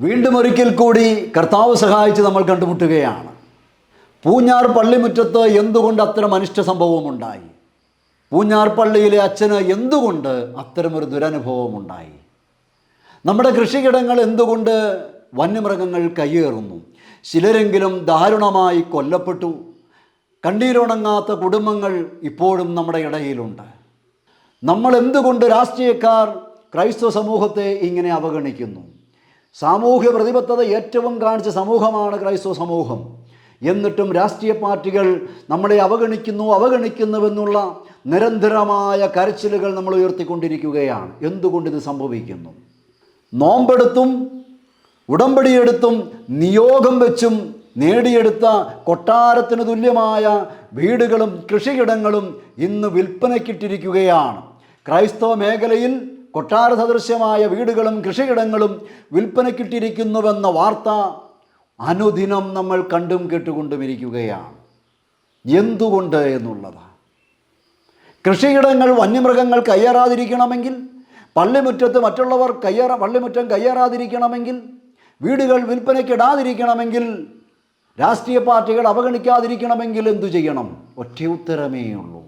വീണ്ടും ഒരിക്കൽ കൂടി കർത്താവ് സഹായിച്ച് നമ്മൾ കണ്ടുമുട്ടുകയാണ്. പൂഞ്ഞാർ പള്ളിമുറ്റത്ത് എന്തുകൊണ്ട് അത്തരം അനിഷ്ട സംഭവമുണ്ടായി? പൂഞ്ഞാർ പള്ളിയിലെ അച്ഛന് എന്തുകൊണ്ട് അത്തരമൊരു ദുരനുഭവമുണ്ടായി? നമ്മുടെ കൃഷിയിടങ്ങൾ എന്തുകൊണ്ട് വന്യമൃഗങ്ങൾ കയ്യേറുന്നു? ചിലരെങ്കിലും ദാരുണമായി കൊല്ലപ്പെട്ടു. കണ്ണീരുണങ്ങാത്ത കുടുംബങ്ങൾ ഇപ്പോഴും നമ്മുടെ ഇടയിലുണ്ട്. നമ്മൾ എന്തുകൊണ്ട് രാഷ്ട്രീയക്കാർ ക്രൈസ്തവ സമൂഹത്തെ ഇങ്ങനെ അവഗണിക്കുന്നു? സാമൂഹ്യ പ്രതിബദ്ധത ഏറ്റവും കാണിച്ച സമൂഹമാണ് ക്രൈസ്തവ സമൂഹം. എന്നിട്ടും രാഷ്ട്രീയ പാർട്ടികൾ നമ്മളെ അവഗണിക്കുന്നു അവഗണിക്കുന്നുവെന്നുള്ള നിരന്തരമായ കരച്ചിലുകൾ നമ്മൾ ഉയർത്തിക്കൊണ്ടിരിക്കുകയാണ്. എന്തുകൊണ്ട് ഇത് സംഭവിക്കുന്നു? നോമ്പെടുത്തും ഉടമ്പടിയെടുത്തും നിയോഗം വെച്ചും നേടിയെടുത്ത കൊട്ടാരത്തിന് തുല്യമായ വീടുകളും കൃഷിയിടങ്ങളും ഇന്ന് വിൽപ്പനയ്ക്കിട്ടിരിക്കുകയാണ്. ക്രൈസ്തവ മേഖലയിൽ കൊട്ടാര സദൃശ്യമായ വീടുകളും കൃഷിയിടങ്ങളും വിൽപ്പനക്കിട്ടിരിക്കുന്നുവെന്ന വാർത്ത അനുദിനം നമ്മൾ കണ്ടും കേട്ടുകൊണ്ടും ഇരിക്കുകയാണ് എന്തുകൊണ്ട് എന്നുള്ളതാണ് കൃഷിയിടങ്ങൾ വന്യമൃഗങ്ങൾ കയ്യേറാതിരിക്കണമെങ്കിൽ പള്ളിമുറ്റത്ത് മറ്റുള്ളവർ കയ്യേറ പള്ളിമുറ്റം കയ്യേറാതിരിക്കണമെങ്കിൽ വീടുകൾ വിൽപ്പനയ്ക്കിടാതിരിക്കണമെങ്കിൽ രാഷ്ട്രീയ പാർട്ടികൾ അവഗണിക്കാതിരിക്കണമെങ്കിൽ എന്തു ചെയ്യണം? ഒറ്റ ഉത്തരമേ ഉള്ളൂ.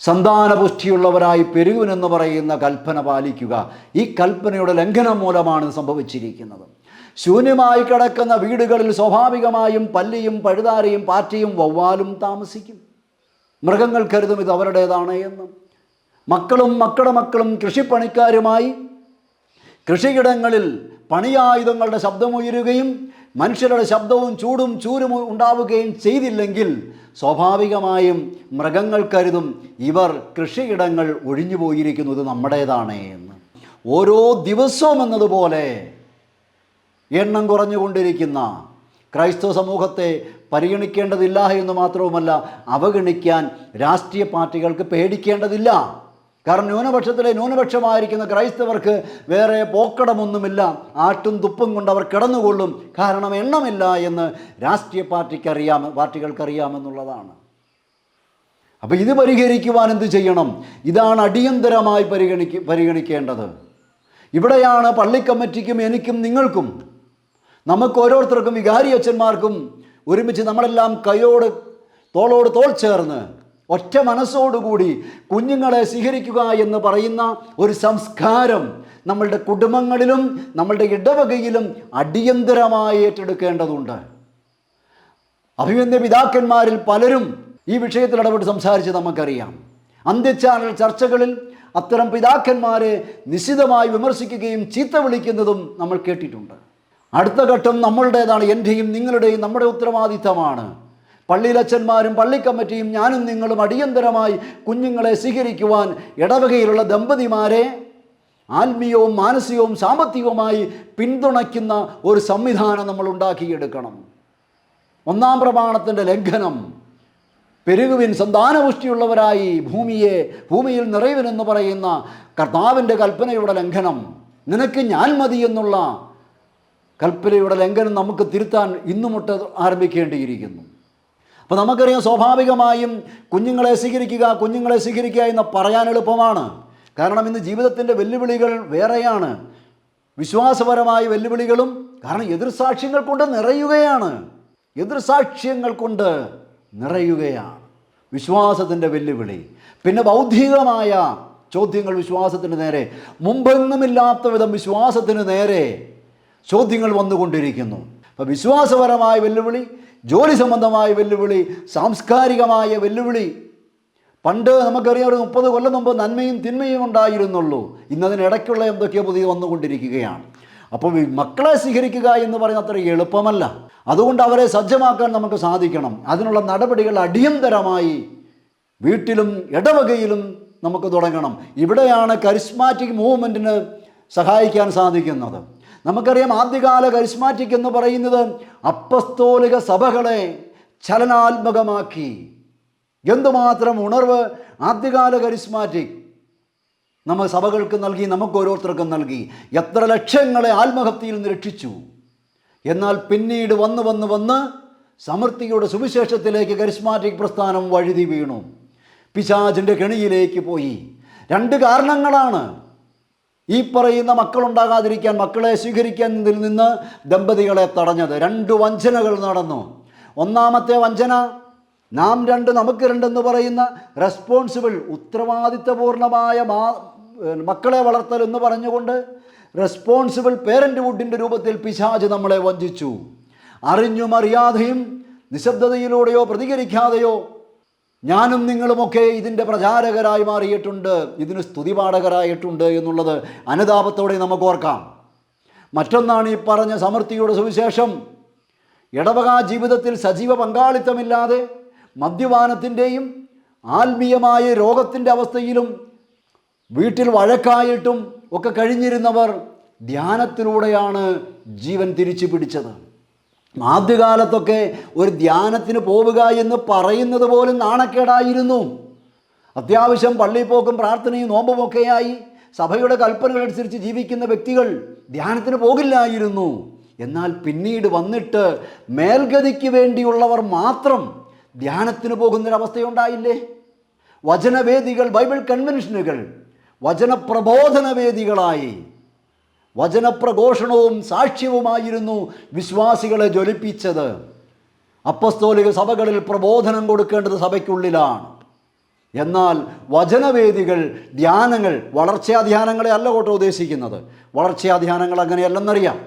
സന്താനപുഷ്ടിയുള്ളവരായി പെരുകുവനെന്ന് പറയുന്ന കൽപ്പന പാലിക്കുക. ഈ കൽപ്പനയുടെ ലംഘനം മൂലമാണ് സംഭവിച്ചിരിക്കുന്നത്. ശൂന്യമായി കിടക്കുന്ന വീടുകളിൽ സ്വാഭാവികമായും പല്ലിയും പഴുതാരയും പാറ്റയും വവ്വാലും താമസിക്കും. മൃഗങ്ങൾ കരുതും ഇത് അവരുടേതാണ് എന്ന്. മക്കളും മക്കളുടെ മക്കളും കൃഷിപ്പണിക്കാരുമായി കൃഷിയിടങ്ങളിൽ പണിയായുധങ്ങളുടെ ശബ്ദമുയരുകയും മനുഷ്യരുടെ ശബ്ദവും ചൂടും ചൂരും ഉണ്ടാവുകയും ചെയ്തില്ലെങ്കിൽ സ്വാഭാവികമായും മൃഗങ്ങൾ കരുതും ഇവർ കൃഷിയിടങ്ങൾ ഒഴിഞ്ഞു പോയിരിക്കുന്നത് നമ്മുടേതാണ് എന്ന്. ഓരോ ദിവസവും എന്നതുപോലെ എണ്ണം കുറഞ്ഞുകൊണ്ടിരിക്കുന്ന ക്രൈസ്തവ സമൂഹത്തെ പരിഗണിക്കേണ്ടതില്ല എന്ന് മാത്രവുമല്ല അവഗണിക്കാൻ രാഷ്ട്രീയ പാർട്ടികൾക്ക് പേടിക്കേണ്ടതില്ല. കാരണം ന്യൂനപക്ഷത്തിലെ ന്യൂനപക്ഷമായിരിക്കുന്ന ക്രൈസ്തവർക്ക് വേറെ പോക്കടമൊന്നുമില്ല. ആട്ടും തുപ്പും കൊണ്ട് അവർ കിടന്നുകൊള്ളും. കാരണം എണ്ണമില്ല എന്ന് രാഷ്ട്രീയ പാർട്ടിക്ക് അറിയാം പാർട്ടികൾക്കറിയാമെന്നുള്ളതാണ്. അപ്പോൾ ഇത് പരിഹരിക്കുവാൻ എന്ത് ചെയ്യണം? ഇതാണ് അടിയന്തരമായി പരിഗണിക്ക പരിഗണിക്കേണ്ടത്. ഇവിടെയാണ് പള്ളി കമ്മിറ്റിക്കും എനിക്കും നിങ്ങൾക്കും നമുക്ക് ഓരോരുത്തർക്കും വികാരി അച്ഛന്മാർക്കും ഒരുമിച്ച് നമ്മളെല്ലാം കയ്യോട് തോളോട് തോൾ ചേർന്ന് ഒറ്റ മനസ്സോടുകൂടി കുഞ്ഞുങ്ങളെ സ്വീകരിക്കുക എന്ന് പറയുന്ന ഒരു സംസ്കാരം നമ്മളുടെ കുടുംബങ്ങളിലും നമ്മളുടെ ഇടവകയിലും അടിയന്തരമായി ഏറ്റെടുക്കേണ്ടതുണ്ട്. അഭിമന്യ പിതാക്കന്മാരിൽ പലരും ഈ വിഷയത്തിൽ ഇടപെട്ട് സംസാരിച്ച് നമുക്കറിയാം. അന്ത്യചാനൽ ചർച്ചകളിൽ അത്തരം പിതാക്കന്മാരെ നിശിതമായി വിമർശിക്കുകയും ചീത്ത വിളിക്കുന്നതും നമ്മൾ കേട്ടിട്ടുണ്ട്. അടുത്ത ഘട്ടം നമ്മളുടേതാണ് എന്റെയും നിങ്ങളുടെയും നമ്മുടെ ഉത്തരവാദിത്തമാണ്. പള്ളിയിലച്ചന്മാരും പള്ളി കമ്മിറ്റിയും ഞാനും നിങ്ങളും അടിയന്തരമായി കുഞ്ഞുങ്ങളെ സ്വീകരിക്കുവാൻ ഇടവകയിലുള്ള ദമ്പതിമാരെ ആത്മീയവും മാനസികവും സാമ്പത്തികവുമായി പിന്തുണയ്ക്കുന്ന ഒരു സംവിധാനം നമ്മൾ ഉണ്ടാക്കിയെടുക്കണം. ഒന്നാം പ്രമാണത്തിന്റെ ലംഘനം. പെരുകുവിൻ സന്താനപുഷ്ടിയുള്ളവരായി ഭൂമിയെ ഭൂമിയിൽ നിറയുവിനെന്ന് പറയുന്ന കർത്താവിന്റെ കൽപ്പനയുടെ ലംഘനം. നിനക്ക് ഞാൻ മതി എന്നുള്ള കൽപ്പനയുടെ ലംഘനം നമുക്ക് തിരുത്താൻ ഇന്നുമുട്ട് ആരംഭിക്കേണ്ടിയിരിക്കുന്നു. അപ്പോൾ നമുക്കറിയാം സ്വാഭാവികമായും കുഞ്ഞുങ്ങളെ സ്വീകരിക്കുക കുഞ്ഞുങ്ങളെ സ്വീകരിക്കുക എന്ന് പറയാൻ എളുപ്പമാണ്. കാരണം ഇന്ന് ജീവിതത്തിന്റെ വെല്ലുവിളികൾ വേറെയാണ്. വിശ്വാസപരമായ വെല്ലുവിളികളും കാരണം എതിർസാക്ഷ്യങ്ങൾ കൊണ്ട് നിറയുകയാണ്. എതിർസാക്ഷ്യങ്ങൾ കൊണ്ട് നിറയുകയാണ്. വിശ്വാസത്തിന്റെ വെല്ലുവിളി. പിന്നെ ബൗദ്ധികമായ ചോദ്യങ്ങൾ വിശ്വാസത്തിന് നേരെ. മുമ്പെങ്ങുമില്ലാത്ത വിധം വിശ്വാസത്തിന് നേരെ ചോദ്യങ്ങൾ വന്നുകൊണ്ടിരിക്കുന്നു. വിശ്വാസപരമായ വെല്ലുവിളി ജോലി സംബന്ധമായ വെല്ലുവിളി സാംസ്കാരികമായ വെല്ലുവിളി. പണ്ട് നമുക്കറിയാം ഒരു മുപ്പത് കൊല്ലം മുമ്പ് നന്മയും തിന്മയും ഉണ്ടായിരുന്നുള്ളൂ. ഇന്നതിനിടയ്ക്കുള്ള എന്തൊക്കെയോ പുതിയ വന്നുകൊണ്ടിരിക്കുകയാണ്. അപ്പോൾ മക്കളെ സ്വീകരിക്കുക എന്ന് പറയുന്നത് അത്ര എളുപ്പമല്ല. അതുകൊണ്ട് അവരെ സജ്ജമാക്കാൻ നമുക്ക് സാധിക്കണം. അതിനുള്ള നടപടികൾ അടിയന്തരമായി വീട്ടിലും ഇടവകയിലും നമുക്ക് തുടങ്ങണം. ഇവിടെയാണ് കരിസ്മാറ്റിക് മൂവ്മെന്റിന് സഹായിക്കാൻ സാധിക്കുന്നത്. നമുക്കറിയാം ആദ്യകാല കരിസ്മാറ്റിക് എന്ന് പറയുന്നത് അപ്പസ്തോലിക സഭകളെ ചലനാത്മകമാക്കി. എന്തുമാത്രം ഉണർവ് ആദ്യകാല കരിസ്മാറ്റിക് നമ്മൾ സഭകൾക്ക് നൽകി നമുക്ക് ഓരോരുത്തർക്കും നൽകി. എത്ര ലക്ഷങ്ങളെ ആത്മഹത്യയിൽ നിന്ന് രക്ഷിച്ചു. എന്നാൽ പിന്നീട് വന്ന് വന്ന് വന്ന് സമൃദ്ധിയുടെ സുവിശേഷത്തിലേക്ക് കരിസ്മാറ്റിക് പ്രസ്ഥാനം വഴുതി വീണു. പിശാചിന്റെ കെണിയിലേക്ക് പോയി. രണ്ട് കാരണങ്ങളാണ്. ഈ പറയുന്ന മക്കളുണ്ടാകാതിരിക്കാൻ മക്കളെ സ്വീകരിക്കുന്നതിൽ നിന്ന് ദമ്പതികളെ തടഞ്ഞത്. രണ്ട് വഞ്ചനകൾ നടന്നു. ഒന്നാമത്തെ വഞ്ചന നാം രണ്ട് നമുക്ക് രണ്ടെന്ന് പറയുന്ന റെസ്പോൺസിബിൾ ഉത്തരവാദിത്വപൂർണമായ മക്കളെ വളർത്തൽ എന്ന് പറഞ്ഞുകൊണ്ട് റെസ്പോൺസിബിൾ പേരന്റ് വുഡിന്റെ രൂപത്തിൽ പിശാജ് നമ്മളെ വഞ്ചിച്ചു. അറിഞ്ഞും അറിയാതെയും നിശബ്ദതയിലൂടെയോ പ്രതികരിക്കാതെയോ ഞാനും നിങ്ങളുമൊക്കെ ഇതിന്റെ പ്രചാരകരായി മാറിയിട്ടുണ്ട് ഇതിന് സ്തുതിപാഠകരായിട്ടുണ്ട് എന്നുള്ളത് അനുതാപത്തോടെ നമുക്ക് ഓർക്കാം. മറ്റൊന്നാണ് ഈ പറഞ്ഞ സമൃദ്ധിയുടെ സുവിശേഷം. ഇടവക ജീവിതത്തിൽ സജീവ പങ്കാളിത്തമില്ലാതെ മദ്യപാനത്തിന്റെയും ആത്മീയമായ രോഗത്തിന്റെ അവസ്ഥയിലും വീട്ടിൽ വഴക്കായിട്ടും ഒക്കെ കഴിഞ്ഞിരുന്നവർ ധ്യാനത്തിലൂടെയാണ് ജീവൻ തിരിച്ചു പിടിച്ചത്. ആദ്യകാലത്തൊക്കെ ഒരു ധ്യാനത്തിന് പോവുക എന്ന് പറയുന്നത് പോലും നാണക്കേടായിരുന്നു. അത്യാവശ്യം പള്ളിപ്പോക്കും പ്രാർത്ഥനയും നോമ്പുമൊക്കെയായി സഭയുടെ കൽപ്പനകളനുസരിച്ച് ജീവിക്കുന്ന വ്യക്തികൾ ധ്യാനത്തിന് പോകില്ലായിരുന്നു. എന്നാൽ പിന്നീട് വന്നിട്ട് മേൽഗതിക്ക് വേണ്ടിയുള്ളവർ മാത്രം ധ്യാനത്തിന് പോകുന്നൊരവസ്ഥയുണ്ടായില്ലേ? വചനവേദികൾ ബൈബിൾ കൺവെൻഷനുകൾ വചനപ്രബോധന വേദികളായി വചനപ്രഘോഷണവും സാക്ഷ്യവുമായിരുന്നു വിശ്വാസികളെ ജ്വലിപ്പിച്ചത്. അപ്പസ്തോലിക സഭകളിൽ പ്രബോധനം കൊടുക്കേണ്ടത് സഭയ്ക്കുള്ളിലാണ്. എന്നാൽ വചനവേദികൾ ധ്യാനങ്ങൾ വളർച്ചാ ധ്യാനങ്ങളെ അല്ല കേട്ടോ ഉദ്ദേശിക്കുന്നത്. വളർച്ചാ ധ്യാനങ്ങൾ അങ്ങനെയല്ലെന്നറിയാം.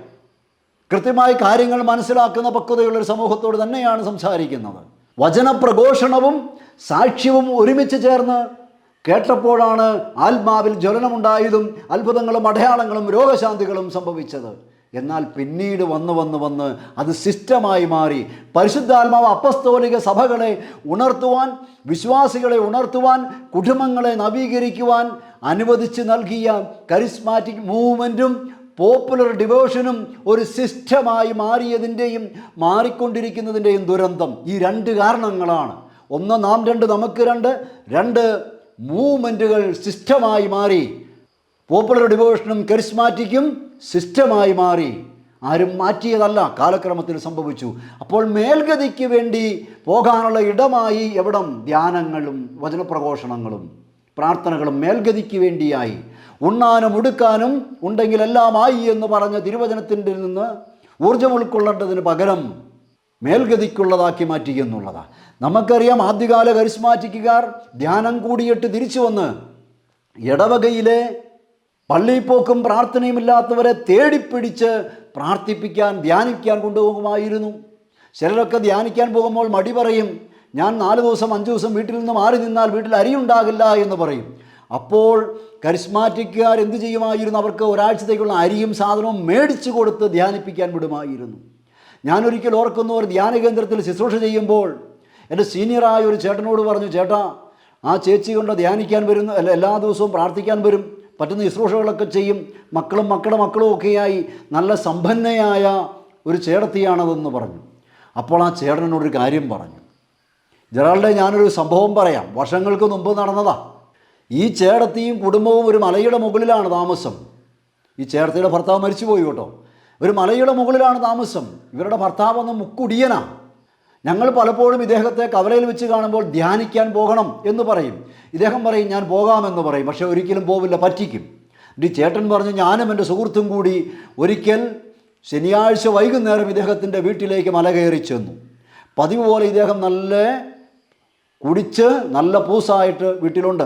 കൃത്യമായി കാര്യങ്ങൾ മനസ്സിലാക്കുന്ന പക്വതയുള്ളൊരു സമൂഹത്തോട് തന്നെയാണ് സംസാരിക്കുന്നത്. വചനപ്രഘോഷണവും സാക്ഷ്യവും ഒരുമിച്ച് ചേർന്ന് കേട്ടപ്പോഴാണ് ആത്മാവിൽ ജ്വലനമുണ്ടായതും അത്ഭുതങ്ങളും അടയാളങ്ങളും രോഗശാന്തികളും സംഭവിച്ചത്. എന്നാൽ പിന്നീട് വന്ന് വന്ന് വന്ന് അത് സിസ്റ്റമായി മാറി. പരിശുദ്ധാത്മാവ് അപ്പസ്തോലിക സഭകളെ ഉണർത്തുവാൻ വിശ്വാസികളെ ഉണർത്തുവാൻ കുടുംബങ്ങളെ നവീകരിക്കുവാൻ അനുവദിച്ച് നൽകിയ കരിസ്മാറ്റിക് മൂവ്മെന്റും പോപ്പുലർ ഡിവോഷനും ഒരു സിസ്റ്റമായി മാറിയതിന്റെയും മാറിക്കൊണ്ടിരിക്കുന്നതിന്റെയും ദുരന്തം ഈ രണ്ട് കാരണങ്ങളാണ്. ഒന്ന് നാം രണ്ട് നമുക്ക് രണ്ട്. രണ്ട് മൂവ്മെന്റുകൾ സിസ്റ്റമായി മാറി. പോപ്പുലർ ഡിവോഷനും കരിസ്മാറ്റിക്കും സിസ്റ്റമായി മാറി. ആരും മാറ്റിയതല്ല കാലക്രമത്തിൽ സംഭവിച്ചു. അപ്പോൾ മേൽഗതിക്ക് വേണ്ടി പോകാനുള്ള ഇടമായി എവിടം? ധ്യാനങ്ങളും വചനപ്രഘോഷണങ്ങളും പ്രാർത്ഥനകളും മേൽഗതിക്ക് വേണ്ടിയായി. ഉണ്ണാനും ഉടുക്കാനും ഉണ്ടെങ്കിൽ എല്ലാമായി എന്ന് പറഞ്ഞ തിരുവചനത്തിന്റെ നിന്ന് ഊർജം ഉൾക്കൊള്ളേണ്ടതിന് പകരം മേൽഗതിക്കുള്ളതാക്കി മാറ്റി എന്നുള്ളതാണ് നമുക്കറിയാം ആദ്യകാല കരിസ്മാറ്റിക്കുകാർ ധ്യാനം കൂടിയിട്ട് തിരിച്ചു വന്ന് ഇടവകയിലെ പള്ളിപ്പോക്കും പ്രാർത്ഥനയും ഇല്ലാത്തവരെ തേടിപ്പിടിച്ച് പ്രാർത്ഥിപ്പിക്കാൻ ധ്യാനിക്കാൻ കൊണ്ടുപോകുമായിരുന്നു. ചിലരൊക്കെ ധ്യാനിക്കാൻ പോകുമ്പോൾ മടി പറയും ഞാൻ നാല് ദിവസം അഞ്ച് ദിവസം വീട്ടിൽ നിന്ന് മാറി നിന്നാൽ വീട്ടിൽ അരിയുണ്ടാകില്ല എന്ന് പറയും. അപ്പോൾ കരിസ്മാറ്റിക്കുകാർ എന്ത് ചെയ്യുമായിരുന്നു? അവർക്ക് ഒരാഴ്ചത്തേക്കുള്ള അരിയും സാധനവും മേടിച്ചു കൊടുത്ത് ധ്യാനിപ്പിക്കാൻ വിടുമായിരുന്നു. ഞാനൊരിക്കൽ ഓർക്കുന്ന ഒരു ധ്യാന കേന്ദ്രത്തിൽ ശുശ്രൂഷ ചെയ്യുമ്പോൾ എന്റെ സീനിയറായ ഒരു ചേട്ടനോട് പറഞ്ഞു ചേട്ടാ ആ ചേച്ചി കൊണ്ട് ധ്യാനിക്കാൻ വരുന്ന അല്ല എല്ലാ ദിവസവും പ്രാർത്ഥിക്കാൻ വരും പറ്റുന്ന ശുശ്രൂഷകളൊക്കെ ചെയ്യും മക്കളും മക്കളും മക്കളും ഒക്കെയായി നല്ല സമ്പന്നയായ ഒരു ചേട്ടത്തിയാണതെന്ന് പറഞ്ഞു. അപ്പോൾ ആ ചേട്ടനോടൊരു കാര്യം പറഞ്ഞു ജെറാൾഡെ ഞാനൊരു സംഭവം പറയാം വർഷങ്ങൾക്ക് മുമ്പ് നടന്നതാ. ഈ ചേടത്തിയും കുടുംബവും ഒരു മലയുടെ മുകളിലാണ് താമസം. ഈ ചേടത്തിയുടെ ഭർത്താവ് മരിച്ചുപോയി കേട്ടോ. ഒരു മലയുടെ മുകളിലാണ് താമസം. ഇവരുടെ ഭർത്താവ് ഒന്ന് മുക്കുടിയനാണ് ഞങ്ങൾ പലപ്പോഴും ഇദ്ദേഹത്തെ കവലയിൽ വെച്ച് കാണുമ്പോൾ ധ്യാനിക്കാൻ പോകണം എന്ന് പറയും. ഇദ്ദേഹം പറയും ഞാൻ പോകാമെന്ന് പറയും. പക്ഷേ ഒരിക്കലും പോവില്ല പറ്റിക്കും. എന്റെ ചേട്ടൻ പറഞ്ഞു ഞാനും എന്റെ സുഹൃത്തും കൂടി ഒരിക്കൽ ശനിയാഴ്ച വൈകുന്നേരം ഇദ്ദേഹത്തിന്റെ വീട്ടിലേക്ക് മല കയറി ചെന്നു. പതിവ് പോലെ ഇദ്ദേഹം നല്ല കുടിച്ച് നല്ല പൂസായിട്ട് വീട്ടിലുണ്ട്.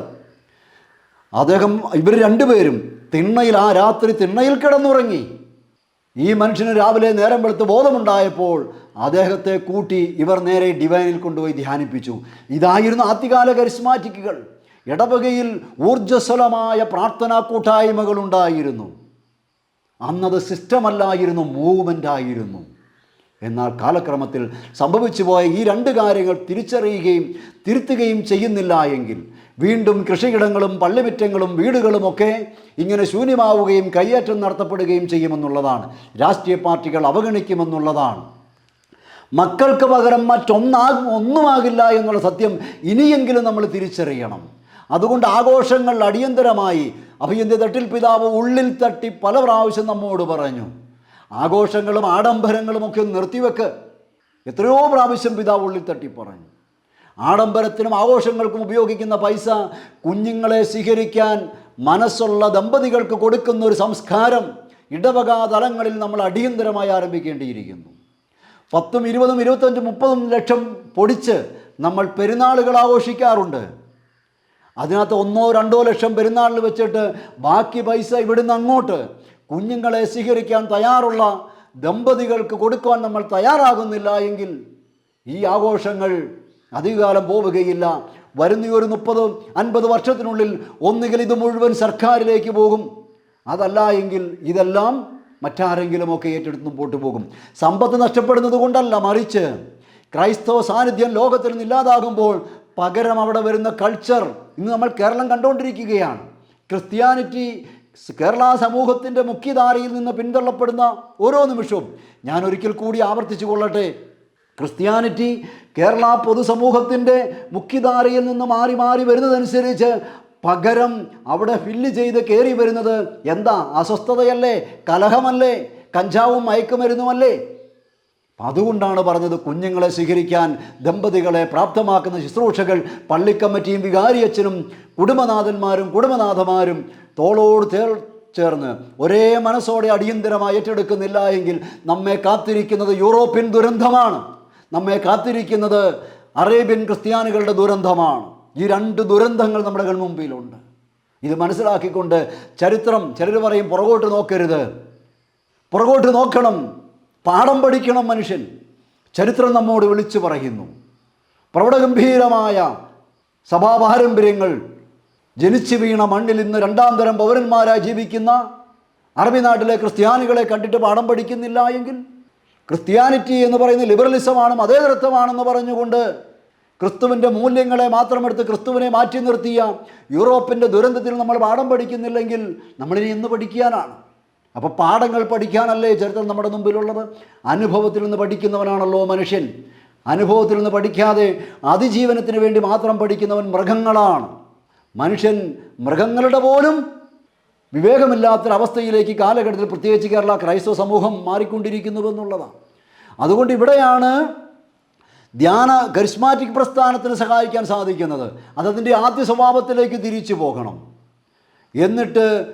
അദ്ദേഹം ഇവർ രണ്ടുപേരും തിണ്ണയിൽ ആ രാത്രി തിണ്ണയിൽ കിടന്നുറങ്ങി. ഈ മനുഷ്യന് രാവിലെ നേരം വെളുത്ത് ബോധമുണ്ടായപ്പോൾ അദ്ദേഹത്തെ കൂട്ടി ഇവർ നേരെ ഡിവൈനിൽ കൊണ്ടുപോയി ധ്യാനിപ്പിച്ചു. ഇതായിരുന്നു ആദ്യകാല കരിസ്മാറ്റിക്കുകൾ. ഇടവകയിൽ ഊർജസ്വലമായ പ്രാർത്ഥനാ കൂട്ടായ്മകൾ ഉണ്ടായിരുന്നു. അന്നത് സിസ്റ്റമല്ലായിരുന്നു മൂവ്മെന്റ് ആയിരുന്നു എന്നാൽ കാലക്രമത്തിൽ സംഭവിച്ചു പോയ ഈ രണ്ട് കാര്യങ്ങൾ തിരിച്ചറിയുകയും തിരുത്തുകയും ചെയ്യുന്നില്ല എങ്കിൽ വീണ്ടും കൃഷിയിടങ്ങളും പള്ളിമുറ്റങ്ങളും വീടുകളുമൊക്കെ ഇങ്ങനെ ശൂന്യമാവുകയും കയ്യേറ്റം നടത്തപ്പെടുകയും ചെയ്യുമെന്നുള്ളതാണ്. രാഷ്ട്രീയ പാർട്ടികൾ അവഗണിക്കുമെന്നുള്ളതാണ്. മക്കൾക്ക് പകരം മറ്റൊന്നാകും ഒന്നുമാകില്ല എന്നുള്ള സത്യം ഇനിയെങ്കിലും നമ്മൾ തിരിച്ചറിയണം. അതുകൊണ്ട് ആഘോഷങ്ങൾ അടിയന്തരമായി അഭിയന്ത്യ തട്ടിൽ പിതാവ് ഉള്ളിൽ തട്ടി പല പ്രാവശ്യം നമ്മോട് പറഞ്ഞു. ആഘോഷങ്ങളും ആഡംബരങ്ങളും ഒക്കെ നിർത്തിവെക്ക്. എത്രയോ പ്രാവശ്യം പിതാവ് ഉള്ളിൽ തട്ടി പറഞ്ഞു. ആഡംബരത്തിനും ആഘോഷങ്ങൾക്കും ഉപയോഗിക്കുന്ന പൈസ കുഞ്ഞുങ്ങളെ സ്വീകരിക്കാൻ മനസ്സുള്ള ദമ്പതികൾക്ക് കൊടുക്കുന്ന ഒരു സംസ്കാരം ഇടവക തലങ്ങളിൽ നമ്മൾ അടിയന്തരമായി ആരംഭിക്കേണ്ടിയിരിക്കുന്നു. പത്തും ഇരുപതും ഇരുപത്തഞ്ചും മുപ്പതും ലക്ഷം പൊടിച്ച് നമ്മൾ പെരുന്നാളുകൾ ആഘോഷിക്കാറുണ്ട്. അതിനകത്ത് ഒന്നോ രണ്ടോ ലക്ഷം പെരുന്നാളിൽ വെച്ചിട്ട് ബാക്കി പൈസ ഇവിടുന്ന് അങ്ങോട്ട് കുഞ്ഞുങ്ങളെ സ്വീകരിക്കാൻ തയ്യാറുള്ള ദമ്പതികൾക്ക് കൊടുക്കുവാൻ നമ്മൾ തയ്യാറാകുന്നില്ല എങ്കിൽ ഈ ആഘോഷങ്ങൾ അധികകാലം പോവുകയില്ല. വരുന്ന ഒരു മുപ്പത് അൻപത് വർഷത്തിനുള്ളിൽ ഒന്നുകിൽ ഇത് മുഴുവൻ സർക്കാരിലേക്ക് പോകും. അതല്ല എങ്കിൽ ഇതെല്ലാം മറ്റാരെങ്കിലുമൊക്കെ ഏറ്റെടുത്ത് മുമ്പോട്ട് പോകും സമ്പത്ത് നഷ്ടപ്പെടുന്നത് കൊണ്ടല്ല മറിച്ച് ക്രൈസ്തവ സാന്നിധ്യം ലോകത്തിൽ നിന്ന് ഇല്ലാതാകുമ്പോൾ പകരം അവിടെ വരുന്ന കൾച്ചർ ഇന്ന് നമ്മൾ കേരളം കണ്ടുകൊണ്ടിരിക്കുകയാണ്. ക്രിസ്ത്യാനിറ്റി കേരള സമൂഹത്തിന്റെ മുഖ്യധാരയിൽ നിന്ന് പിന്തള്ളപ്പെടുന്ന ഓരോ നിമിഷവും ഞാൻ ഒരിക്കൽ കൂടി ആവർത്തിച്ചു കൊള്ളട്ടെ. ക്രിസ്ത്യാനിറ്റി കേരള പൊതുസമൂഹത്തിന്റെ മുഖ്യധാരയിൽ നിന്ന് മാറി മാറി വരുന്നതനുസരിച്ച് പകരം അവിടെ ഫില്ല് ചെയ്ത് കയറി വരുന്നത് എന്താ? അസ്വസ്ഥതയല്ലേ? കലഹമല്ലേ? കഞ്ചാവും മയക്കുമരുന്നുമല്ലേ? അതുകൊണ്ടാണ് പറഞ്ഞത് കുഞ്ഞുങ്ങളെ സ്വീകരിക്കാൻ ദമ്പതികളെ പ്രാപ്തമാക്കുന്ന ശുശ്രൂഷകൾ പള്ളിക്കമ്മറ്റിയും വികാരിയച്ഛനും കുടുംബനാഥന്മാരും കുടുംബനാഥമാരും തോളോട് ചേർ ചേർന്ന് ഒരേ മനസ്സോടെ അടിയന്തരമായി ഏറ്റെടുക്കുന്നില്ല എങ്കിൽ നമ്മെ കാത്തിരിക്കുന്നത് യൂറോപ്യൻ ദുരന്തമാണ്. നമ്മെ കാത്തിരിക്കുന്നത് അറേബ്യൻ ക്രിസ്ത്യാനികളുടെ ദുരന്തമാണ്. ഈ രണ്ട് ദുരന്തങ്ങൾ നമ്മുടെ കൺമുമ്പിലുണ്ട്. ഇത് മനസ്സിലാക്കിക്കൊണ്ട് ചരിത്രം ചിലർ പറയും പുറകോട്ട് നോക്കരുത്. പുറകോട്ട് നോക്കണം. പാഠം പഠിക്കണം മനുഷ്യൻ. ചരിത്രം നമ്മോട് വിളിച്ചു പറയുന്നു. പ്രൗഢഗംഭീരമായ സഭാപാരമ്പര്യങ്ങൾ. ജനിച്ചു വീണ മണ്ണിൽ ഇന്ന് രണ്ടാം തരം പൗരന്മാരായി ജീവിക്കുന്ന അറബി നാട്ടിലെ ക്രിസ്ത്യാനികളെ കണ്ടിട്ട് പാഠം പഠിക്കുന്നില്ല എങ്കിൽ ക്രിസ്ത്യാനിറ്റി എന്ന് പറയുന്ന ലിബറലിസമാണ് മതേതരത്വമാണെന്ന് പറഞ്ഞുകൊണ്ട് ക്രിസ്തുവിന്റെ മൂല്യങ്ങളെ മാത്രമെടുത്ത് ക്രിസ്തുവിനെ മാറ്റി നിർത്തിയ യൂറോപ്പിന്റെ ദുരന്തത്തിൽ നമ്മൾ പാഠം പഠിക്കുന്നില്ലെങ്കിൽ നമ്മളിനി എന്ന് പഠിക്കാനാണ്. അപ്പോൾ പാഠങ്ങൾ പഠിക്കാനല്ലേ ചരിത്രം നമ്മുടെ മുമ്പിലുള്ളത്? അനുഭവത്തിൽ നിന്ന് പഠിക്കുന്നവനാണല്ലോ മനുഷ്യൻ. അനുഭവത്തിൽ നിന്ന് പഠിക്കാതെ അതിജീവനത്തിന് വേണ്ടി മാത്രം പഠിക്കുന്നവൻ മൃഗങ്ങളാണ്. മനുഷ്യൻ മൃഗങ്ങളുടെ പോലും വിവേകമില്ലാത്തൊരവസ്ഥയിലേക്ക് കാലഘട്ടത്തിൽ പ്രത്യേകിച്ച് കേരള ക്രൈസ്തവ സമൂഹം മാറിക്കൊണ്ടിരിക്കുന്നുവെന്നുള്ളതാണ് അതുകൊണ്ട് ഇവിടെയാണ് ധ്യാന കരിസ്മാറ്റിക് പ്രസ്ഥാനത്തിന് സഹായിക്കാൻ സാധിക്കുന്നത്. അതതിന്റെ ആദ്യ സ്വഭാവത്തിലേക്ക് തിരിച്ചു പോകണം. എന്നിട്ട്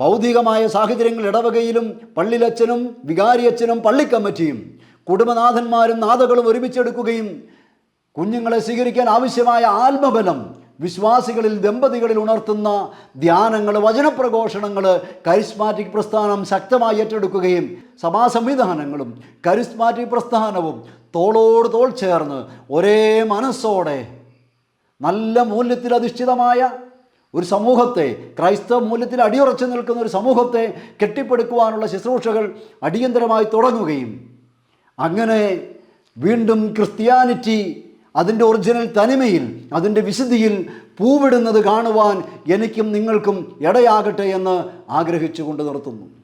ഭൗതികമായ സാഹചര്യങ്ങൾ ഇടവകയിലും പള്ളിലച്ഛനും വികാരിയച്ഛനും പള്ളിക്കമ്മിറ്റിയും കുടുംബനാഥന്മാരും നാഥകളും ഒരുമിച്ചെടുക്കുകയും കുഞ്ഞുങ്ങളെ സ്വീകരിക്കാൻ ആവശ്യമായ ആത്മബലം വിശ്വാസികളിൽ ദമ്പതികളിൽ ഉണർത്തുന്ന ധ്യാനങ്ങൾ വചനപ്രഘോഷണങ്ങൾ കരിസ്മാറ്റിക് പ്രസ്ഥാനം ശക്തമായി ഏറ്റെടുക്കുകയും സഭാ സംവിധാനങ്ങളും കരിസ്മാറ്റിക് പ്രസ്ഥാനവും തോളോട് തോൾ ചേർന്ന് ഒരേ മനസ്സോടെ നല്ല മൂല്യത്തിൽ അധിഷ്ഠിതമായ ഒരു സമൂഹത്തെ ക്രൈസ്തവ മൂല്യത്തിൽ അടിയുറച്ചു നിൽക്കുന്ന ഒരു സമൂഹത്തെ കെട്ടിപ്പടുക്കുവാനുള്ള ശുശ്രൂഷകൾ അടിയന്തരമായി തുടങ്ങുകയും അങ്ങനെ വീണ്ടും ക്രിസ്ത്യാനിറ്റി അതിന്റെ ഒറിജിനൽ തനിമയിൽ അതിന്റെ വിശുദ്ധിയിൽ പൂവിടുന്നത് കാണുവാൻ എനിക്കും നിങ്ങൾക്കും ഇടയാകട്ടെ എന്ന് ആഗ്രഹിച്ചുകൊണ്ട് നിർത്തുന്നു.